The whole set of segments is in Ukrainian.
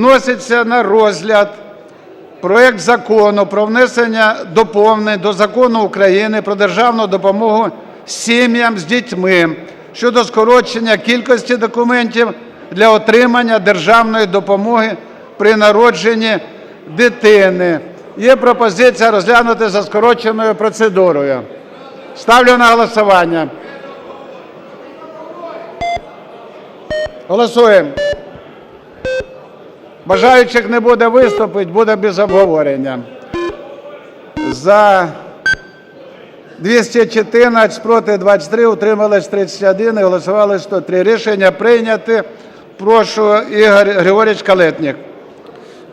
Вноситься на розгляд проект Закону про внесення доповнень до Закону України про державну допомогу сім'ям з дітьми щодо скорочення кількості документів для отримання державної допомоги при народженні дитини. Є пропозиція розглянути за скороченою процедурою. Ставлю на голосування. Голосуємо. Бажаючих не буде виступити, буде без обговорення. За 214, проти 23, утрималось 31 і голосували 103. Рішення прийняте. Прошу Ігор Григорійович Калетнік.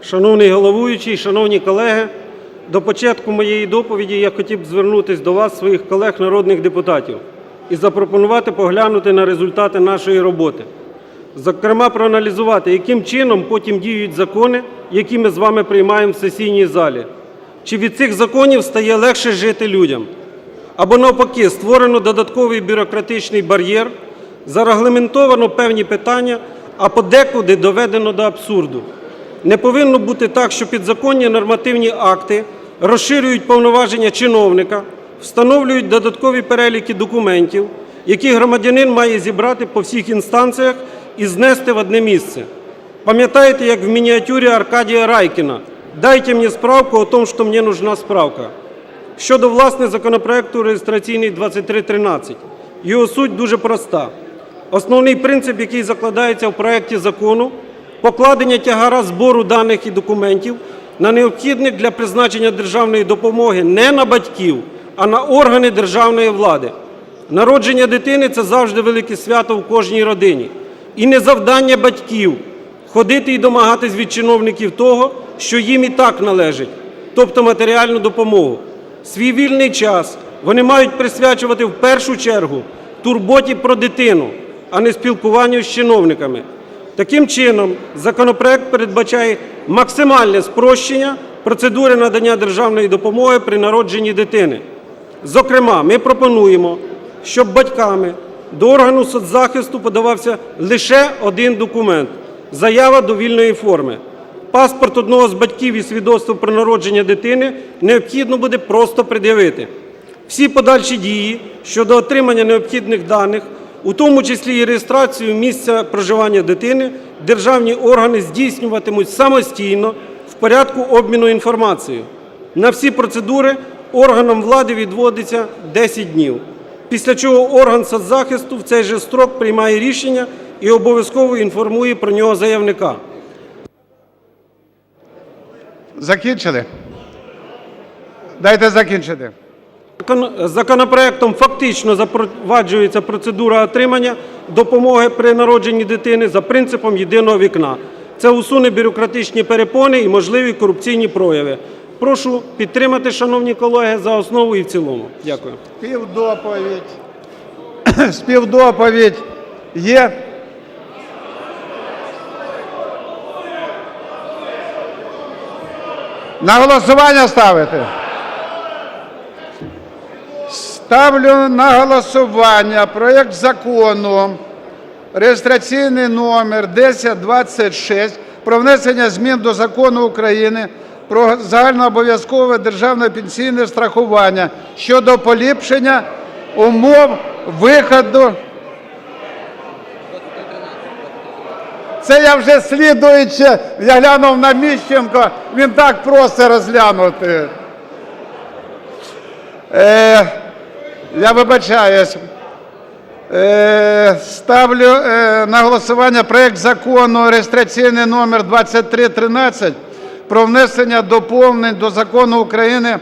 Шановний головуючий, шановні колеги, до початку моєї доповіді я хотів б звернутися до вас, своїх колег народних депутатів, і запропонувати поглянути на результати нашої роботи. Зокрема, проаналізувати, яким чином потім діють закони, які ми з вами приймаємо в сесійній залі. Чи від цих законів стає легше жити людям? Або навпаки, створено додатковий бюрократичний бар'єр, зарегламентовано певні питання, а подекуди доведено до абсурду. Не повинно бути так, що підзаконні нормативні акти розширюють повноваження чиновника, встановлюють додаткові переліки документів, які громадянин має зібрати по всіх інстанціях і знести в одне місце. Пам'ятаєте, як в мініатюрі Аркадія Райкіна «Дайте мені справку о том, що мені нужна справка». Щодо власне законопроекту реєстраційний 2313, його суть дуже проста. Основний принцип, який закладається в проекті закону, покладення тягара збору даних і документів на необхідних для призначення державної допомоги не на батьків, а на органи державної влади. Народження дитини це завжди велике свято в кожній родині. І не завдання батьків ходити і домагатись від чиновників того, що їм і так належить, тобто матеріальну допомогу. Свій вільний час вони мають присвячувати в першу чергу турботі про дитину, а не спілкуванню з чиновниками. Таким чином, законопроект передбачає максимальне спрощення процедури надання державної допомоги при народженні дитини. Зокрема, ми пропонуємо, щоб батьками до органу соцзахисту подавався лише один документ – заява довільної форми. Паспорт одного з батьків і свідоцтво про народження дитини необхідно буде просто пред'явити. Всі подальші дії щодо отримання необхідних даних, у тому числі і реєстрацію місця проживання дитини, державні органи здійснюватимуть самостійно в порядку обміну інформацією. На всі процедури органам влади відводиться 10 днів, після чого орган соцзахисту в цей же строк приймає рішення і обов'язково інформує про нього заявника. Закінчили? Дайте закінчити. Законопроектом фактично запроваджується процедура отримання допомоги при народженні дитини за принципом єдиного вікна. Це усуне бюрократичні перепони і можливі корупційні прояви. Прошу підтримати, шановні колеги, за основу і в цілому. Дякую. Співдоповідь. Співдоповідь є. На голосування ставити? Ставлю на голосування проєкт закону реєстраційний номер 1026 про внесення змін до Закону України про загальнообов'язкове державне пенсійне страхування щодо поліпшення умов виходу. Це я вже слідуючи, я глянув на Міщенко, він так просто розглянути. Е, я вибачаюсь. Е, ставлю е, на голосування проект закону реєстраційний номер 2313 про внесення доповнень до Закону України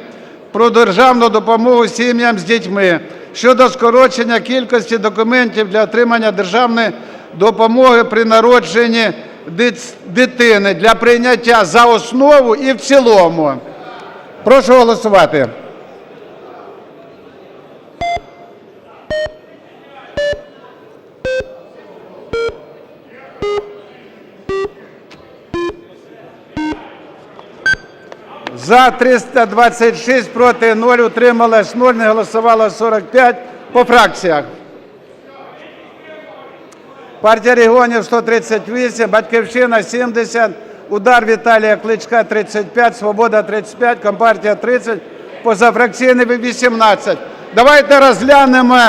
про державну допомогу сім'ям з дітьми щодо скорочення кількості документів для отримання державної допомоги при народженні дитини для прийняття за основу і в цілому. Прошу голосувати. За 326, проти 0, утрималось 0, не голосувало 45. По фракціях. Партія регіонів 138, Батьківщина 70, Удар Віталія Кличка 35, Свобода 35, Компартія 30, позафракційний 18. Давайте розглянемо